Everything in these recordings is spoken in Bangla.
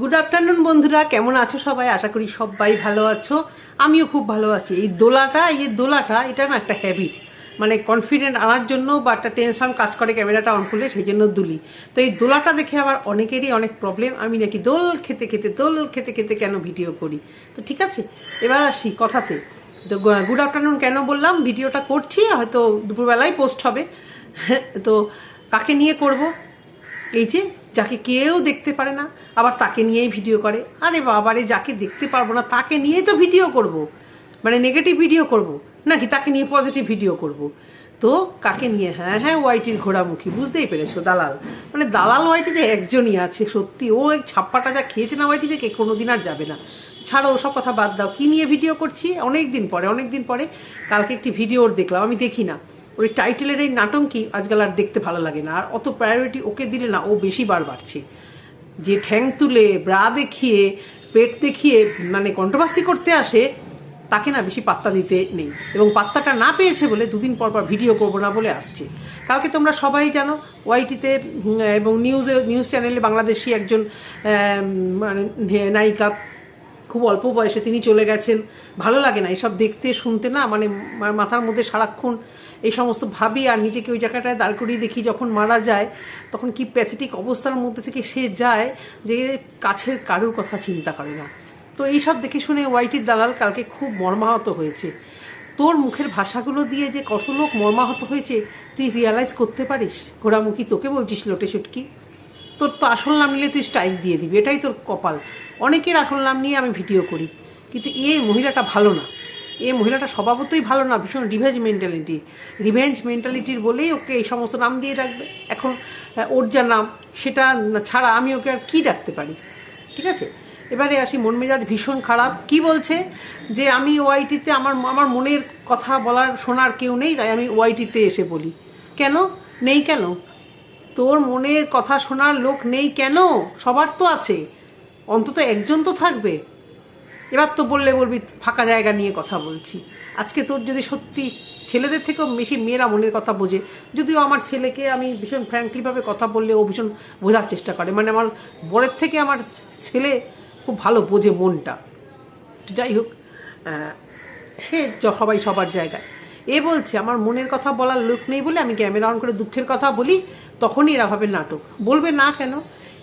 গুড আফটারনুন বন্ধুরা। কেমন আছো সবাই? আশা করি সবাই ভালো আছো। আমিও খুব ভালো আছি। এই দোলাটা এই দোলাটা, এটা না একটা হ্যাবিট মানে কনফিডেন্ট আনার জন্য বা একটা টেনশন কাজ করে ক্যামেরাটা অন করলে সেই জন্য দুলি। তো এই দোলাটা দেখে আবার অনেকেরই অনেক প্রবলেম আমি নাকি দোল খেতে খেতে, দোল খেতে খেতে কেন ভিডিও করি? তো ঠিক আছে, এবার আসি কথাতে। তো গুড আফটারনুন কেন বললাম? ভিডিওটা করছি, হয়তো দুপুরবেলায় পোস্ট হবে। তো কাকে নিয়ে করব? এই যে যাকে কেউ দেখতে পারে না, আবার তাকে নিয়েই ভিডিও করে। আরে বাবারে যাকে দেখতে পারব না, তাকে নিয়েই তো ভিডিও করব। মানে নেগেটিভ ভিডিও করব। নাকি তাকে নিয়ে পজিটিভ ভিডিও করব। তো কাকে নিয়ে? হ্যাঁ হ্যাঁ ওয়াইটির ঘোড়ামুখী, বুঝতেই পেরেছ, দালাল। মানে দালাল ওয়াইটিতে একজনই আছে, সত্যি। ও এক ছাপ্পাটা যা খেয়েছে না ওয়াইটি থেকে কোনোদিন আর যাবে না। ছাড়ো সব কথা বাদ দাও। কী নিয়ে ভিডিও করছি? অনেক দিন পরে অনেক দিন পরে কালকে একটি ভিডিও ওর দেখলাম, আমি দেখি না। ওই টাইটেলের এই নাটঙ্কি আজকাল আর দেখতে ভালো লাগে না। আর অত প্রায়োরিটি ওকে দিলে না, ও বেশি বার বাড়ছে। যে ঠ্যাং তুলে ব্রা দেখিয়ে, পেট দেখিয়ে মানে কন্ট্রোভার্সি করতে আসে, তাকে না বেশি পাত্তা দিতে নেই। এবং পাত্তাটা না পেয়েছে বলে দুদিন পর পর ভিডিও করব না বলে আসছে। কালকে তোমরা সবাই জানো, ওয়াইটিতে এবং নিউজে নিউজ চ্যানেলে বাংলাদেশি একজন মানে নায়িকা খুব অল্প বয়সে তিনি চলে গেছেন। ভালো লাগে না এসব দেখতে, শুনতে না মানে মাথার মধ্যে সারাক্ষণ এই সমস্ত ভাবি আর নিজেকে ওই জায়গাটায় দাঁড় করিয়ে দেখি যখন মারা যায়, তখন কি প্যাথেটিক অবস্থার মধ্যে থেকে সে যায় যে কাছের কারুর কথা চিন্তা করে না। তো এইসব দেখে শুনে ওয়াইটির দালাল কালকে খুব মর্মাহত হয়েছে। তোর মুখের ভাষাগুলো দিয়ে যে কত লোক মর্মাহত হয়েছে, তুই রিয়ালাইজ করতে পারিস? ঘোড়ামুখী তোকে বলছিস লোটে শুটকি তোর তো আসল নাম নিলে তুই স্ট্রাইক দিয়ে দিবি, এটাই তোর কপাল। অনেকের আসল নাম নিয়ে আমি ভিডিও করি, কিন্তু এই মহিলাটা ভালো না। এই মহিলাটা স্বভাবতই ভালো না, ভীষণ রিভেঞ্জ মেন্টালিটি রিভেঞ্জ মেন্টালিটির বলেই ওকে এই সমস্ত নাম দিয়ে রাখবে এখন ওর যা নাম, সেটা ছাড়া আমি ওকে আর কী ডাকতে পারি? ঠিক আছে? এবারে আসি, মন মেজাজ ভীষণ খারাপ। কি বলছে? যে আমি ওয়াইটিতে আমার আমার মনের কথা বলার শোনার কেউ নেই, তাই আমি ওয়াইটিতে এসে বলি। কেন? নেই কেন? তোর মনের কথা শোনার লোক নেই কেন? সবার তো আছে। অন্তত একজন তো থাকবে। এবার তো বললে বলবি, ফাঁকা জায়গা নিয়ে কথা বলছি। আজকে তোর যদি সত্যি ছেলেদের থেকেও বেশি মেয়েরা মনের কথা বোঝে, যদিও আমার ছেলেকে আমি ভীষণ ফ্র্যাঙ্কলিভাবে কথা বললে ও ভীষণ বোঝার চেষ্টা করে। মানে আমার বরের থেকে আমার ছেলে খুব ভালো বোঝে মনটা। যাই হোক সে সবাই সবার জায়গায়। এ বলছে, আমার মনের কথা বলার লোক নেই বলে আমি ক্যামেরা অন করে দুঃখের কথা বলি, তখনই এরা ভাবে নাটক। বলবে না কেন?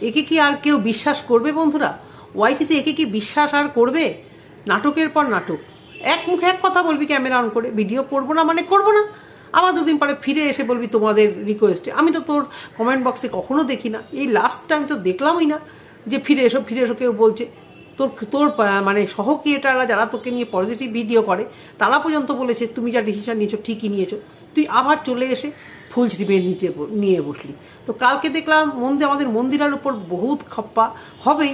একে কি আর কেউ বিশ্বাস করবে বন্ধুরা? ওয়াইটিতে একে কি বিশ্বাস আর করবে? নাটকের পর নাটক। এক মুখে এক কথা বলবি ক্যামেরা অন করে, ভিডিও করব না মানে করব না। আবার দুদিন পরে ফিরে এসে বলবি তোমাদের রিকোয়েস্টে আমি তো তোর কমেন্ট বক্সে কখনো দেখি না। এই লাস্ট টাইম তো দেখলামই না যে ফিরে এসো ফিরে এসো কেউ বলছে। তোর তোর মানে সহ ক্রিয়েটাররা যারা তোকে নিয়ে পজিটিভ ভিডিও করে, তারা পর্যন্ত বলেছে, তুমি যা ডিসিশন নিয়েছো, ঠিকই নিয়েছো। তুই আবার চলে এসে ফুল ছিটিপে নিতে নিয়ে বসলি। তো কালকে দেখলাম মন্দির, আমাদের মন্দিরার উপর বহুত খপ্পা। হবেই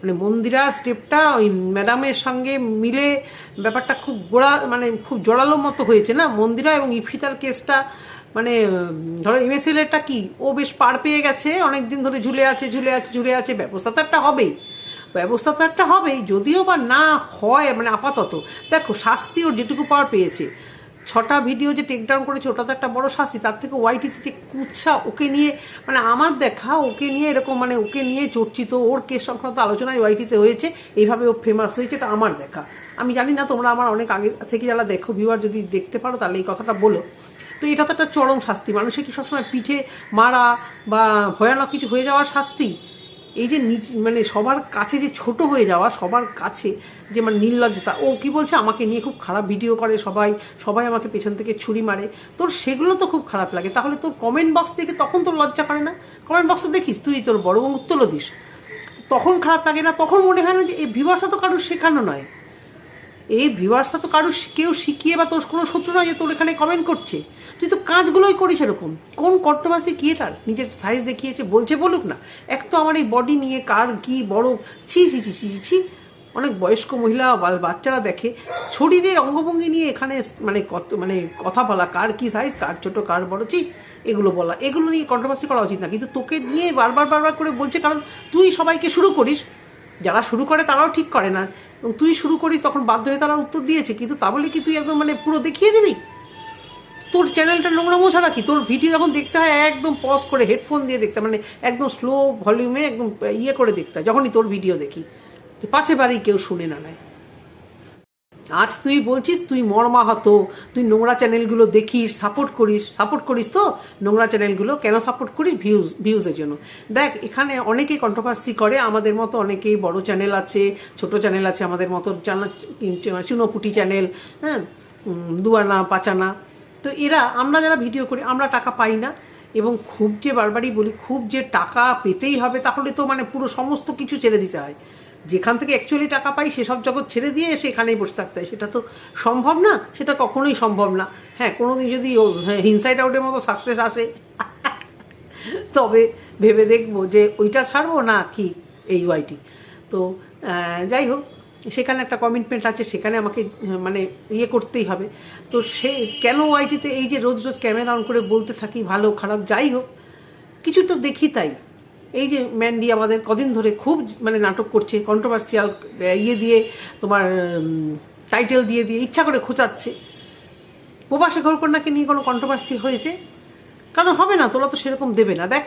মানে মন্দিরার স্টেপটা ওই ম্যাডামের সঙ্গে মিলে ব্যাপারটা খুব গোড়া মানে খুব জোরালো মতো হয়েছে না? মন্দিরা এবং ইফিতার কেসটা মানে ধরো এমএসএলএটা কি? ও বেশ পার পেয়ে গেছে অনেক দিন ধরে ঝুলে আছে ঝুলে আছে ঝুলে আছে, ব্যবস্থা তো একটা হবেই। ব্যবস্থা তো একটা হবেই, যদিও বা না হয় মানে আপাতত। দেখো শাস্তি ওর যেটুকু পাওয়ার পেয়েছে। ছটা ভিডিও যে টেক ডাউন করেছে, ওটা তো একটা বড় শাস্তি। তার থেকে ওয়াইটিতে যে কুৎসা ওকে নিয়ে মানে আমার দেখা, ওকে নিয়ে এরকম মানে ওকে নিয়ে চর্চিত, ওর কেস সংক্রান্ত আলোচনায় ওয়াইটিতে হয়েছে, এইভাবে ও ফেমাস হয়েছে, এটা আমার দেখা। আমি জানি না, তোমরা আমার অনেক আগে থেকে যারা দেখো ভিউয়ার যদি দেখতে পারো, তাহলে এই কথাটা বলো। তো এটা তো একটা চরম শাস্তি। মানুষের কি সবসময় পিঠে মারা বা ভয়ানক কিছু হয়ে যাওয়ার শাস্তি? এই যে নিচ মানে সবার কাছে যে ছোট হয়ে যাওয়া, সবার কাছে যে মানে নির্লজ্জতা, ও কি বলছে, আমাকে নিয়ে খুব খারাপ ভিডিও করে সবাই সবাই আমাকে পেছন থেকে ছুরি মারে। তোর সেগুলো তো খুব খারাপ লাগে। তাহলে তোর কমেন্ট বক্স দেখে তখন তোর লজ্জা করে না? কমেন্ট বক্স দেখিস তুই তোর বড় উত্তরও দিস। তখন খারাপ লাগে না, তখন মনে হয় না যে এই ভিভার্সটা তো কারোর শেখানো নয়। এই ভিউয়ার্সটা তো কারও কেউ শিখিয়ে বা তোর কোনো শত্রু নয় যে তোর এখানে কমেন্ট করছে। তুই তো কাজগুলোই করিস এরকম। কোন কট্টবাসী ক্রিয়েটার নিজের সাইজ দেখিয়েছে বলছে বলুক না। এক তো আমার এই বডি নিয়ে কার কি বড় ছি ছি ছি ছি ছি, অনেক বয়স্ক মহিলা বা বাচ্চারা দেখে। শরীরের অঙ্গভঙ্গি নিয়ে এখানে মানে কত মানে কথা বলা কার কি সাইজ কার ছোট কার বড় ছি এগুলো বলা। এগুলো নিয়ে কন্ট্রোভার্সি করা উচিত না। কিন্তু তোকে নিয়ে বারবার বারবার করে বলছে কারণ তুই সবাইকে শুরু করিস। যারা শুরু করে তারাও ঠিক করে না। এবং তুই শুরু করিস, তখন বাধ্য হয়ে তারা উত্তর দিয়েছে। কিন্তু তা বলে কি তুই একদম মানে পুরো দেখিয়ে দিবি? তোর চ্যানেলটা নোংরা মোছা রাখি তোর ভিডিও যখন দেখতে হয়, একদম পজ করে হেডফোন দিয়ে দেখতে মানে একদম স্লো ভলিউমে একদম ইয়ে করে দেখতে হয়, যখনই তোর ভিডিও দেখি। পাশে বাড়ি কেউ শুনে না নেয় আজ তুই বলছিস, তুই মর্মাহত, তুই নোংরা চ্যানেলগুলো দেখিস সাপোর্ট করিস সাপোর্ট করিস তো? নোংরা চ্যানেলগুলো কেন সাপোর্ট করিস ভিউজ ভিউজের জন্য? দেখ, এখানে অনেকেই কন্ট্রোভার্সি করে, আমাদের মতো অনেকেই বড় চ্যানেল আছে, ছোট চ্যানেল আছে, আমাদের মতো চুনোপুটি চ্যানেল হ্যাঁ দুয়ানা পাচানা। তো এরা, আমরা যারা ভিডিও করি, আমরা টাকা পাই না। এবং খুব যে বারবারই বলি, খুব যে টাকা পেতেই হবে, তাহলে তো মানে পুরো সমস্ত কিছু ছেড়ে দিতে হয়। যেখান থেকে অ্যাকচুয়ালি টাকা পাই, সেসব জগৎ ছেড়ে দিয়ে এসে এখানেই বসে থাকতে হয়। সেটা তো সম্ভব না, সেটা কখনোই সম্ভব না। হ্যাঁ কোনোদিন যদি হিনসাইড আউটের মতো সাকসেস আসে, তবে ভেবে দেখব যে ওইটা ছাড়বো না কি এই ওয়াইটি তো যাই হোক, সেখানে একটা কমিটমেন্ট আছে, সেখানে আমাকে মানে ইয়ে করতেই হবে। তো সে, কেন ওয়াইটিতে এই যে রোজ রোজ ক্যামেরা অন করে বলতে থাকি, ভালো, খারাপ, যাই হোক, কিছু তো দেখি তাই। এই যে ম্যান্ডি আমাদের কদিন ধরে খুব মানে নাটক করছে কন্ট্রোভার্সিয়াল ইয়ে দিয়ে, তোমার টাইটেল দিয়ে দিয়ে, ইচ্ছা করে খোঁচাচ্ছে। প্রবাসী ঘরকন্যাকে নিয়ে কোনো কন্ট্রোভার্সি হয়েছে? কারণ হবে না? তোরা তো সেরকম দেবে না। দেখ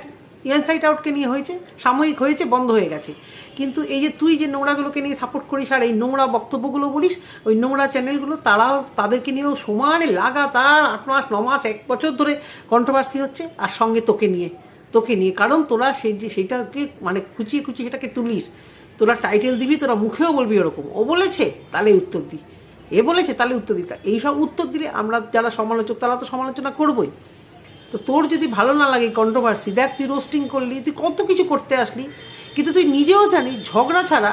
ইনসাইড আউটকে নিয়ে হয়েছে, সাময়িক হয়েছে, বন্ধ হয়ে গেছে। কিন্তু এই যে তুই যে নোংরাগুলোকে নিয়ে সাপোর্ট করিস আর এই নোংরা বক্তব্যগুলো বলিস, ওই নোংরা চ্যানেলগুলো তারাও তাদেরকে নিয়েও সমানে লাগাতার আট মাস, ন মাস, এক বছর ধরে কন্ট্রোভার্সি হচ্ছে। আর সঙ্গে তোকে নিয়ে তোকে নিয়ে। কারণ তোরা সেই যে সেটাকে মানে খুচিয়ে খুচিয়ে সেটাকে তুলিস, তোরা টাইটেল দিবি, তোরা মুখেও বলবি ওরকম। ও বলেছে, তাহলে উত্তর দি। এ বলেছে, তাহলে উত্তর দিতে এইসব উত্তর দিলে আমরা যারা সমালোচক, তারা তো সমালোচনা করবই। তো তোর যদি ভালো না লাগে কন্ট্রোভার্সি দেখ তুই রোস্টিং করলি, তুই কত কিছু করতে আসলি। কিন্তু তুই নিজেও জানিস, ঝগড়া ছাড়া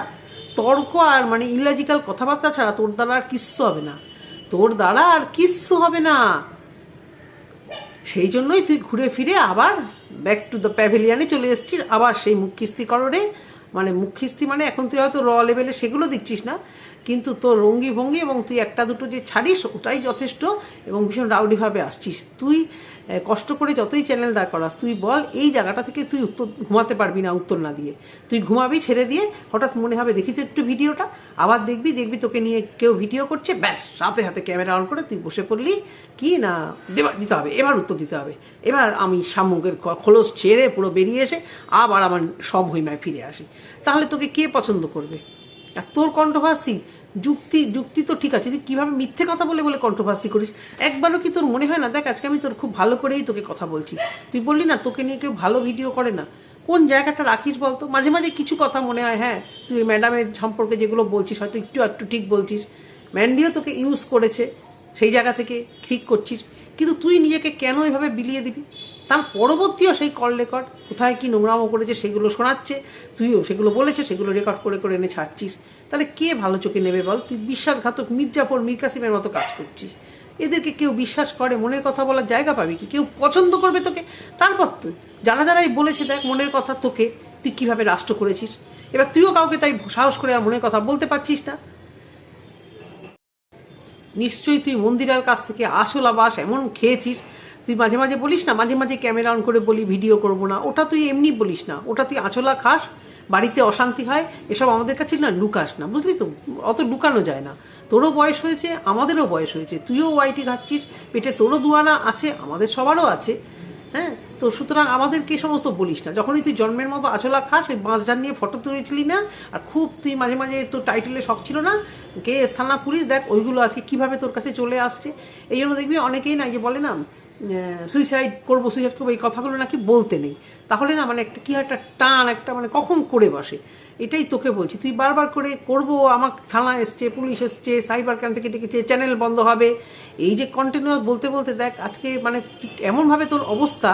তর্ক আর মানে ইলজিক্যাল কথাবার্তা ছাড়া তোর দ্বারা আর কিচ্ছু হবে না। তোর দ্বারা আর কিচ্ছু হবে না। সেই জন্যই তুই ঘুরে ফিরে আবার ব্যাক টু দ্য প্যাভিলিয়ানে চলে এসেছিস। আবার সেই মুখিস্তিকরণে মানে মুখিস্তি মানে এখন তুই হয়তো র লেভেলে সেগুলো দিচ্ছিস না। কিন্তু তোর রঙ্গি ভঙ্গি এবং তুই একটা দুটো যে ছাড়িস, ওটাই যথেষ্ট এবং ভীষণ রাউডিভাবে আসছিস। তুই কষ্ট করে যতই চ্যানেল দাঁড় করাস, তুই বল এই জায়গাটা থেকে তুই উত্তর, ঘুমাতে পারবি না উত্তর না দিয়ে। তুই ঘুমাবি ছেড়ে দিয়ে, হঠাৎ মনে হবে দেখিস একটু ভিডিওটা, আবার দেখবি দেখবি তোকে নিয়ে কেউ ভিডিও করছে, ব্যাস, সাথে হাতে ক্যামেরা অন করে তুই বসে পড়লি। কি না, দেবা দিতে হবে, এবার উত্তর দিতে হবে। এবার আমি শামুকের খোলস ছেড়ে পুরো বেরিয়ে এসে আবার আমার সব হইমায় ফিরে আসি। তাহলে তোকে কে পছন্দ করবে? আর তোর কন্ট্রোভার্সি যুক্তি যুক্তি তো ঠিক আছে তুই কীভাবে মিথ্যে কথা বলে বলে কন্ট্রোভার্সি করিস? একবারও কি তোর মনে হয় না? দেখ, আজকে আমি তোর খুব ভালো করেই তোকে কথা বলছি। তুই বললি না, তোকে নিয়ে কেউ ভালো ভিডিও করে না। কোন জায়গাটা রাখিস বলতো? মাঝে মাঝে কিছু কথা মনে হয় হ্যাঁ তুই ম্যাডামের সম্পর্কে যেগুলো বলছিস, হয়তো একটু একটু ঠিক বলছিস। ম্যান্ডিও তোকে ইউজ করেছে, সেই জায়গা থেকে ঠিক করছিস। কিন্তু তুই নিজেকে কেন এভাবে বিলিয়ে দিবি? তার পরবর্তীও সেই কল রেকর্ড কোথায় কি নোংরামো করেছে, সেগুলো শোনাচ্ছে। তুইও সেগুলো বলেছে, সেগুলো রেকর্ড করে করে এনে ছাড়ছিস। তাহলে কে ভালো চোখে নেবে বল? তুই বিশ্বাসঘাতক মির্জাফর মীর কাসিমের মতো কাজ করছিস। এদেরকে কেউ বিশ্বাস করে, মনের কথা বলার জায়গা পাবি কি? কেউ পছন্দ করবে তোকে? তারপর তুই, যারা যারাই বলেছে দেখ মনের কথা তোকে, তুই কীভাবে রাষ্ট্র করেছিস? এবার তুইও কাউকে তাই সাহস করে আর মনের কথা বলতে পারছিস না। নিশ্চয়ই তুই মন্দিরার কাছ থেকে আসল আবাস এমন খেয়েছিস। তুই মাঝে মাঝে বলিস না, মাঝে মাঝে ক্যামেরা অন করে বলি, ভিডিও করব না। ওটা তুই এমনি বলিস না। ওটা তুই আঁচলা খাস বাড়িতে অশান্তি হয়, এসব আমাদের কাছে না লুকাস না। বুঝলি তো, অত লুকানো যায় না। তোরও বয়স হয়েছে, আমাদেরও বয়স হয়েছে। তুইও ওয়াইটি ঘাটছিস, পেটে তোরও দুয়ানা আছে, আমাদের সবারও আছে। হ্যাঁ তো সুতরাং আমাদেরকে সমস্ত বলিস না। যখনই তুই জন্মের মতো আচলা খাস, ওই বাঁশঝান নিয়ে ফটো তুলেছিলি না, আর খুব তুই মাঝে মাঝে তোর টাইটেলে শখ ছিল না, কে থানা পুলিশ, দেখ ওইগুলো আজকে কীভাবে তোর কাছে চলে আসছে। এই জন্য দেখবি অনেকেই না যে বলে না সুইসাইড করব সুইসাইড করব, এই কথাগুলো নাকি বলতে নেই। তাহলে না মানে একটা, কী একটা টান, একটা মানে কখন করে বসে? এটাই তোকে বলছি। তুই বারবার করে করব, আমার থানা এসছে, পুলিশ এসছে সাইবার ক্যাম্প থেকে ডেকেছে চ্যানেল বন্ধ হবে। এই যে কন্টিনিউয়াস বলতে বলতে দেখ, আজকে মানে এমনভাবে তোর অবস্থা,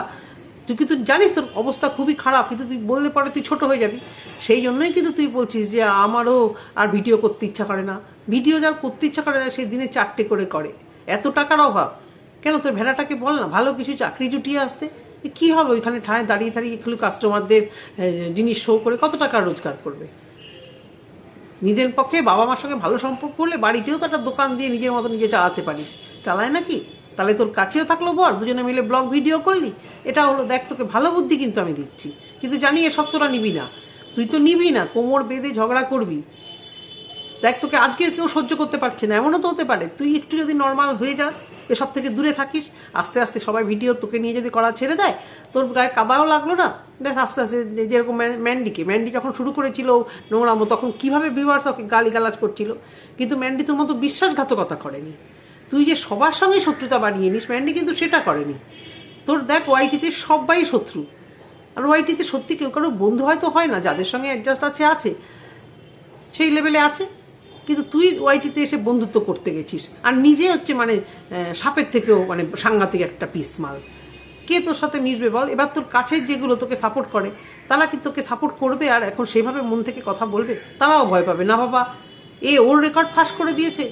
তুই কিন্তু জানিস তোর অবস্থা খুবই খারাপ, কিন্তু তুই বললে পরে তুই ছোট হয়ে যাবি। সেই জন্যই কিন্তু তুই বলছিস যে, আমারও আর ভিডিও করতে ইচ্ছা করে না। ভিডিও যার করতে ইচ্ছা করে না, সে দিনে চারটে করে করে। এত টাকার অভাব। কেন তোর ভেড়াটাকে বল না? ভালো কিছু চাকরি জুটিয়ে আসতে। কি হবে? ওইখানে ঠায় দাঁড়িয়ে দাঁড়িয়ে একটু কাস্টমারদের জিনিস শো করে কত টাকা রোজগার করবে? নিজের পক্ষে বাবা মার সঙ্গে ভালো সম্পর্ক হলে বাড়িতেও তো একটা দোকান দিয়ে নিজের মতো নিজে চালাতে পারিস। চালায় নাকি? তাহলে তোর কাছেও থাকল বর দুজনে মিলে ব্লগ ভিডিও করলি। এটা হলো, দেখ তোকে ভালো বুদ্ধি কিন্তু আমি দিচ্ছি। কিন্তু জানি এসব তোরা নিবি না। তুই তো নিবি না, কোমর বেঁধে ঝগড়া করবি। দেখ তোকে আজকে কেউ সহ্য করতে পারছে না, এমনও তো হতে পারে। তুই একটু যদি নর্মাল হয়ে যা এসব থেকে দূরে থাকিস। আস্তে আস্তে সবাই ভিডিও তোকে নিয়ে যদি করা ছেড়ে দেয়, তোর গায়ে কাদাও লাগল না? বেশ আস্তে আস্তে যেরকম ম্যান্ডিকে ম্যান্ডি যখন শুরু করেছিল নোংরামো, তখন কীভাবে ভিউয়ার্স ওকে গালি গালাজ করছিল? কিন্তু ম্যান্ডি তোর মতো বিশ্বাসঘাতকতা করেনি। তুই যে সবার সঙ্গে শত্রুতা বাড়িয়ে নিস ম্যান্ডি কিন্তু সেটা করেনি। তোর দেখ ওয়াইটিতে সবাই শত্রু। আর ওয়াইটিতে সত্যি কেউ কারও বন্ধু হয়তো হয় না, যাদের সঙ্গে অ্যাডজাস্ট আছে আছে। সেই লেভেলে আছে। কিন্তু তুই ওয়াইটিতে এসে বন্ধুত্ব করতে গেছিস। আর নিজে হচ্ছে মানে সাপের থেকেও মানে সাংঘাতিক একটা পিস মাল। কে তোর সাথে মিশবে বল? এবার তোর কাছের যেগুলো তোকে সাপোর্ট করে, তারা কি তোকে সাপোর্ট করবে? আর এখন সেভাবে মন থেকে কথা বলবে, তারাও ভয় পাবে। না বাবা, এ ওর রেকর্ড ফাঁস করে দিয়েছে।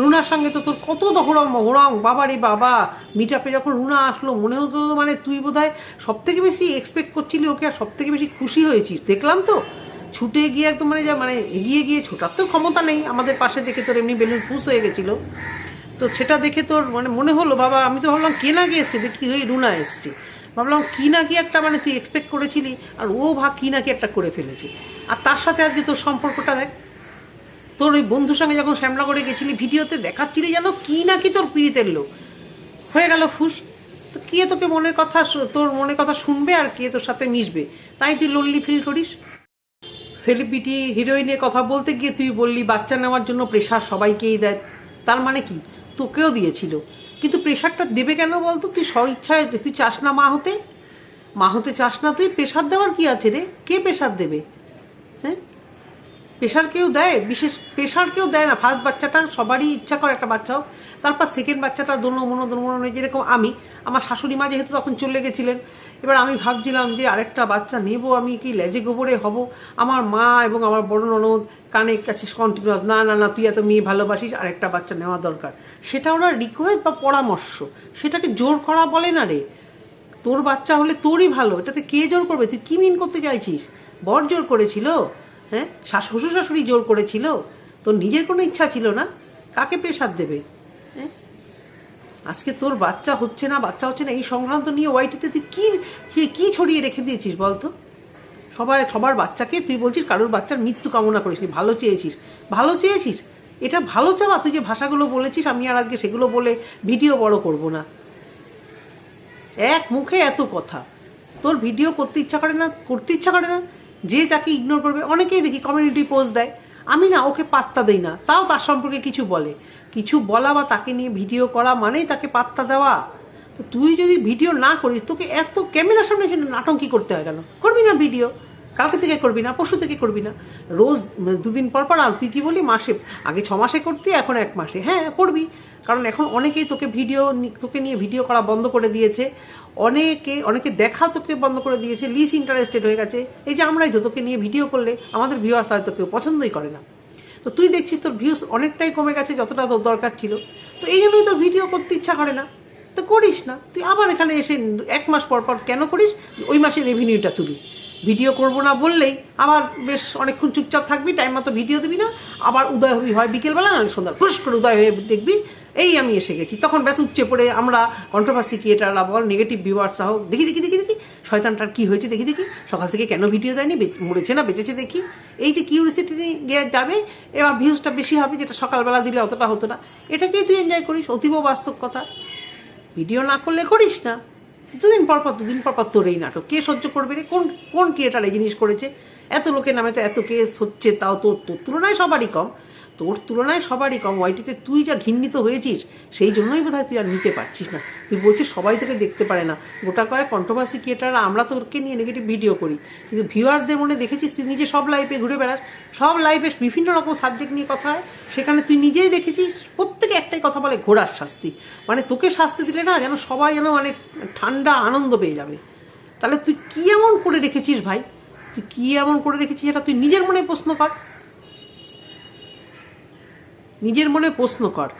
রুনার সঙ্গে তো তোর কত দহরম মহরম বাবা রে বাবা। মিট আপে যখন রুনা আসলো, মনে হতো মানে তুই বোধহয় সব থেকে বেশি এক্সপেক্ট করছিলি ওকে, আর সব থেকে বেশি খুশি হয়েছিস। দেখলাম তো? ছুটে গিয়ে একদম মানে যা মানে এগিয়ে গিয়ে ছোটার তো ক্ষমতা নেই। আমাদের পাশে দেখে তোর এমনি বেলুন ফুস হয়ে গেছিল। তো সেটা দেখে তোর মানে মনে হলো, বাবা, আমি তো ভাবলাম কে না গিয়ে এসছে? দেখি, ওই রুনা এসছে। ভাবলাম, কি না কি একটা মানে তুই এক্সপেক্ট করেছিলি? আর ও ভা কি না কি একটা করে ফেলেছে। আর তার সাথে আজকে তোর সম্পর্কটা দেখ। তোর ওই বন্ধুর সঙ্গে যখন শ্যামলাগড়ে গেছিলি ভিডিওতে, দেখাচ্ছিলি যেন কি না কি তোর পিড়িতের লোক। হয়ে গেল ফুস। তো কে তোকে মনের কথা তোর মনের কথা শুনবে আর কে তোর সাথে মিশবে? তাই তুই লোনলি ফিল করিস? সেলিব্রিটি হিরোইনের কথা বলতে গিয়ে তুই বললি, বাচ্চা নেওয়ার জন্য প্রেশার সবাইকেই দেয়। তার মানে কি? তোকেও দিয়েছিল। কিন্তু প্রেশারটা দেবে কেন বলতো? তুই স্ব ইচ্ছায় তুই চাস না মা হতে? মা হতে চাস না, তুই প্রেশার দেওয়ার কি আছে রে? কে প্রেশার দেবে? হ্যাঁ? প্রেশার কেউ দেয়? বিশেষ প্রেশার কেউ দেয় না। ফার্স্ট বাচ্চাটা সবারই ইচ্ছা করে একটা বাচ্চা হোক। তারপর সেকেন্ড বাচ্চাটা দোনো মনো দোনো মনো যেরকম আমি, আমার শাশুড়ি মা যেহেতু তখন চলে গেছিলেন এবার আমি ভাবছিলাম যে আরেকটা বাচ্চা নেব, আমি কি লেজে গোবরে হব? আমার মা এবং আমার বড় ননদ কানের কাছে কন্টিনিউয়াস না না না, তুই এত মেয়ে ভালোবাসিস, আরেকটা বাচ্চা নেওয়া দরকার। সেটা ওরা রিকোয়েস্ট বা পরামর্শ, সেটাকে জোর করা বলে না রে। তোর বাচ্চা হলে তোরই ভালো, এটাতে কে জোর করবে? তুই কী মিন করতে চাইছিস? বর জোর করেছিল হ্যাঁ? শ্বশুর শাশুড়ি জোর করেছিল? তোর নিজের কোনো ইচ্ছা ছিল না? কাকে প্রেশার দেবে? আজকে তোর বাচ্চা হচ্ছে না বাচ্চা হচ্ছে না এই সংক্রান্ত নিয়ে ওয়াইটিতে তুই কী কি- কি ছড়িয়ে রেখে দিয়েছিস বলতো? সবাই সবার বাচ্চাকে তুই বলছিস কারোর বাচ্চার মৃত্যু কামনা করিস নি, ভালো চেয়েছিস ভালো চেয়েছিস। এটা ভালো চাওয়া তুই যে ভাষাগুলো বলেছিস আমি আর আজকে সেগুলো বলে ভিডিও বড় করব না। এক মুখে এত কথা। তোর ভিডিও করতে ইচ্ছা করে না করতে ইচ্ছা করে না যে যাকে ইগনোর করবে অনেকেই দেখি কমিউনিটি পোস্ট দেয় আমি না ওকে পাত্তা দিই না, তাও তার সম্পর্কে কিছু বলে। কিছু বলা বা তাকে নিয়ে ভিডিও করা মানেই তাকে পাত্তা দেওয়া। তো তুই যদি ভিডিও না করিস, তোকে এত ক্যামেরার সামনে এসে নাটঙ্কি করতে হয় কেন? করবি না ভিডিও? কালকে থেকে করবি না পশু থেকে করবি না? রোজ মানে দুদিন পর পর আর তুই কি বলি? মাসে, আগে ছ মাসে করতি, এখন এক মাসে। হ্যাঁ করবি। কারণ এখন অনেকেই তোকে ভিডিও তোকে নিয়ে ভিডিও করা বন্ধ করে দিয়েছে। অনেকে অনেকে দেখা তোকে বন্ধ করে দিয়েছে লিস ইন্টারেস্টেড হয়ে গেছে। এই যে আমরাই তো তোকে নিয়ে ভিডিও করলে, আমাদের ভিউয়ার্স হয়তো কেউ পছন্দই করে না। তো তুই দেখছিস তোর ভিউস অনেকটাই কমে গেছে, যতটা তোর দরকার ছিল। তো এই জন্যই তোর ভিডিও করতে ইচ্ছা করে না। তো করিস না। তুই আবার এখানে এসে এক মাস পর পর কেন করিস? ওই মাসের রেভিনিউটা তুলি। ভিডিও করব না বললেই আবার বেশ অনেকক্ষণ চুপচাপ থাকবি টাইম মতো ভিডিও দিবি না, আবার উদয় হবি হয় বিকেলবেলা না সন্ধ্যা ফুস করে উদয় হয়ে দেখবি, এই আমি এসে গেছি। তখন ব্যাস উপচে পড়ে আমরা কন্ট্রোভার্সি ক্রিয়েটাররা বল নেগেটিভ ভিউয়ার্স হোক, দেখি দেখি দেখি দেখি, শয়তানটার কী হয়েছে, দেখি দেখি, সকাল থেকে কেন ভিডিও দেয়নি মরেছে না, বেঁচেছে দেখি। এই যে কিউরিসিটি নিয়ে যাবে, এবার ভিউজটা বেশি হবে, যেটা সকালবেলা দিলে অতটা হতো না। এটাকেই তুই এনজয় করিস, অতীব বাস্তব কথা। ভিডিও না করলে করিস না। দুদিন পর পর, দুদিন পর পর তোর এই নাটক। কে সহ্য করবে রে? কোন কোন ক্রিয়েটার এই জিনিস করেছে? এত লোকের নামে তো এত কেস হচ্ছে, তাও তোর তোর তুলনায় সবারই কম। তোর তুলনায় সবারই কম। ওয়াইটিতে তুই যা ঘৃণিত হয়েছিস, সেই জন্যই বোধ তুই আর নিতে পারছিস না। তুই বলছিস সবাই তোকে দেখতে পারে না। গোটা কয়েক কন্ট্রোভার্সি ক্রিয়েটাররা আমরা তোকে নিয়ে নেগেটিভ ভিডিও করি। কিন্তু ভিউয়ারদের মনে দেখেছিস তুই নিজে সব লাইফে ঘুরে বেড়াস? সব লাইফে বিভিন্ন রকম সাবজেক্ট নিয়ে কথা হয়। সেখানে তুই নিজেই দেখেছিস প্রত্যেকে একটাই কথা বলে ঘোড়ার শাস্তি। মানে তোকে শাস্তি দিলে না যেন সবাই যেন মানে ঠান্ডা আনন্দ পেয়ে যাবে। তাহলে তুই কী এমন করে রেখেছিস ভাই? তুই কী এমন করে রেখেছিস এটা তুই নিজের মনে প্রশ্ন কর। নিজের মনে প্রশ্ন কর।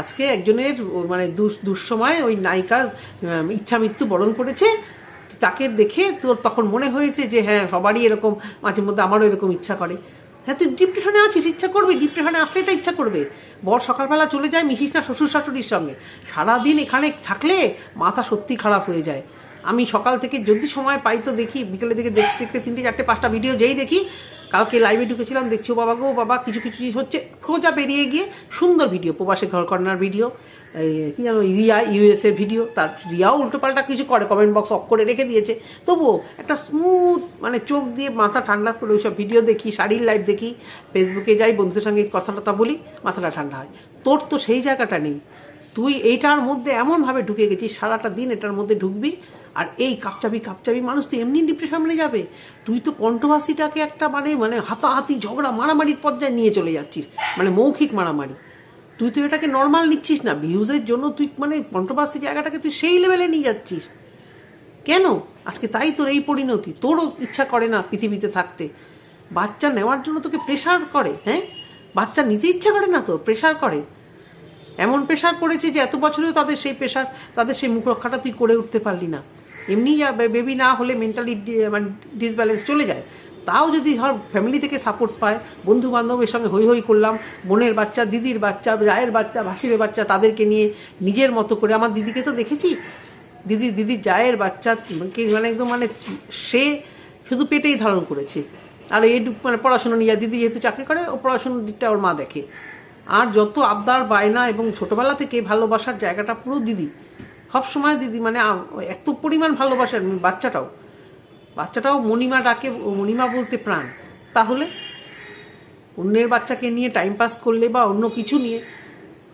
আজকে একজনের মানে দুঃসময় ওই নায়িকা ইচ্ছা মৃত্যু বরণ করেছে, তাকে দেখে তোর তখন মনে হয়েছে যে হ্যাঁ সবারই এরকম, মাঝে মধ্যে আমারও এরকম ইচ্ছা করে। হ্যাঁ তুই ডিপ্রেশনে আছিস, ইচ্ছা করবে, ডিপ্রেশনে আসলে এটা ইচ্ছা করবে। বর সকালবেলা চলে যায় মিশিস না শ্বশুর শাশুড়ির সঙ্গে। সারাদিন এখানে থাকলে মাথা সত্যি খারাপ হয়ে যায়। আমি সকাল থেকে যদি সময় পাই তো দেখি, বিকেলের দিকে দেখতে দেখতে তিনটে, চারটে, পাঁচটা ভিডিও যেই দেখি কালকে লাইভে ঢুকেছিলাম, দেখছি বাবা গো বাবা, কিছু কিছু জিনিস হচ্ছে। খোঁজা বেরিয়ে গিয়ে সুন্দর ভিডিও প্রবাসে ঘর কর্নার ভিডিও কি জানো রিয়া ইউএসএ ভিডিও তার রিয়াও উল্টোপাল্টা কিছু করে কমেন্ট বক্স অফ করে রেখে দিয়েছে। তবুও একটা স্মুথ মানে চোখ দিয়ে মাথা ঠান্ডা করে ওইসব ভিডিও দেখি, শাড়ির লাইভ দেখি ফেসবুকে যাই, বন্ধুদের সঙ্গে কথা টথা বলি, মাথাটা ঠান্ডা হয়। তোর তো সেই জায়গাটা নেই। তুই এইটার মধ্যে এমনভাবে ঢুকে গেছিস, সারাটা দিন এটার মধ্যে ঢুকবি আর এই কাপচাবি কাপচাবি মানুষ তো এমনি ডিপ্রেশনে যাবে। তুই তো কণ্ঠবাসীটাকে একটা মানে মানে হাতাহাতি ঝগড়া, মারামারির পর্যায়ে নিয়ে চলে যাচ্ছিস। মানে মৌখিক মারামারি। তুই তো এটাকে নর্মাল নিচ্ছিস না। ভিউজের জন্য তুই মানে কণ্ঠবাসী জায়গাটাকে তুই সেই লেভেলে নিয়ে যাচ্ছিস। কেন? আজকে তাই তোর এই পরিণতি। তোরও ইচ্ছা করে না পৃথিবীতে থাকতে। বাচ্চা নেওয়ার জন্য তোকে প্রেশার করে হ্যাঁ? বাচ্চা নিতে ইচ্ছা করে না তো প্রেশার করে। এমন প্রেশার করেছে যে এত বছরেও তাদের সেই প্রেশার তাদের সেই মুখ রক্ষাটা তুই করে উঠতে পারলি না। এমনি বেবি না হলে মেন্টালি মানে ডিসব্যালেন্স চলে যায়। তাও যদি ধর ফ্যামিলি থেকে সাপোর্ট পায় বন্ধু বান্ধবের সঙ্গে হই হই করলাম, বোনের বাচ্চা, দিদির বাচ্চা জায়ের বাচ্চা, ভাসুরের বাচ্চা, তাদেরকে নিয়ে নিজের মতো করে, আমার দিদিকে তো দেখেছি, দিদি, দিদির জায়ের বাচ্চা মানে একদম মানে সে শুধু পেটেই ধারণ করেছে। আর এই মানে পড়াশোনা নিয়ে, দিদি যেহেতু চাকরি করে, ও পড়াশোনার দিকটা ওর মা দেখে। আর যত আবদার, বায়না এবং ছোটবেলা থেকে ভালোবাসার জায়গাটা পুরো দিদি। সব সময় দিদি মানে এত পরিমাণ ভালোবাসার বাচ্চাটাও। বাচ্চাটাও মণিমা ডাকে, মণিমা বলতে প্রাণ। তাহলে অন্যের বাচ্চাকে নিয়ে টাইম পাস করলে বা অন্য কিছু নিয়ে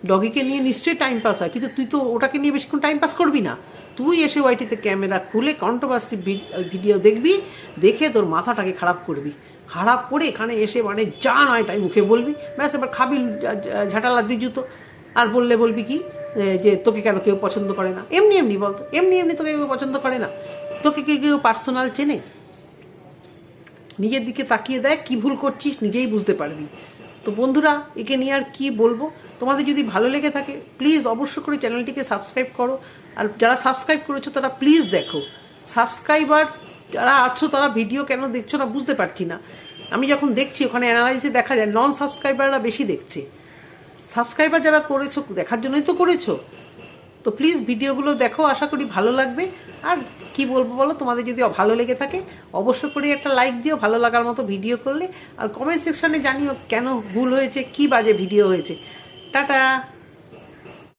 ডগিকে নিয়ে নিশ্চয়ই টাইম পাস হয়। কিন্তু তুই তো ওটাকে নিয়ে বেশিক্ষণ টাইম পাস করবি না। তুই এসে ওয়াইটিতে ক্যামেরা খুলে কন্ট্রোভার্সি ভিডিও দেখবি, দেখে তোর মাথাটাকে খারাপ করবি। খারাপ করে এখানে এসে মানে যা নয় তাই মুখে বলবি। ব্যাস, এবার খাবি ঝা- ঝা- ঝাঁটালা দিয়ে জুতো। আর বললে বলবি কি যে তোকে কেন কেউ পছন্দ করে না? এমনি এমনি বলতো এমনি এমনি তোকে কেউ পছন্দ করে না। তোকে কেউ কেউ পার্সোনাল চেনে? নিজের দিকে তাকিয়ে দেয় কি ভুল করছিস, নিজেই বুঝতে পারবি। তো বন্ধুরা, একে নিয়ে আর কি বলব? তোমাদের যদি ভালো লেগে থাকে প্লিজ অবশ্য করে চ্যানেলটিকে সাবস্ক্রাইব করো। আর যারা সাবস্ক্রাইব করেছ, তারা প্লিজ দেখো। সাবস্ক্রাইবার যারা আছো, তারা ভিডিও কেন দেখছ না, বুঝতে পারছি না। আমি যখন দেখছি, ওখানে অ্যানালাইসে দেখা যায় নন সাবস্ক্রাইবাররা বেশি দেখছে। সাবস্ক্রাইবার যারা করেছ, দেখার জন্যই তো করেছ। তো প্লিজ ভিডিওগুলো দেখো, আশা করি ভালো লাগবে। আর কি বলব বলো, তোমাদের যদি ভালো লেগে থাকে অবশ্য করে একটা লাইক দিও, ভালো লাগার মতো ভিডিও করলে। আর কমেন্ট সেকশানে জানিও কেন ভুল হয়েছে, কি বাজে ভিডিও হয়েছে। টাটা!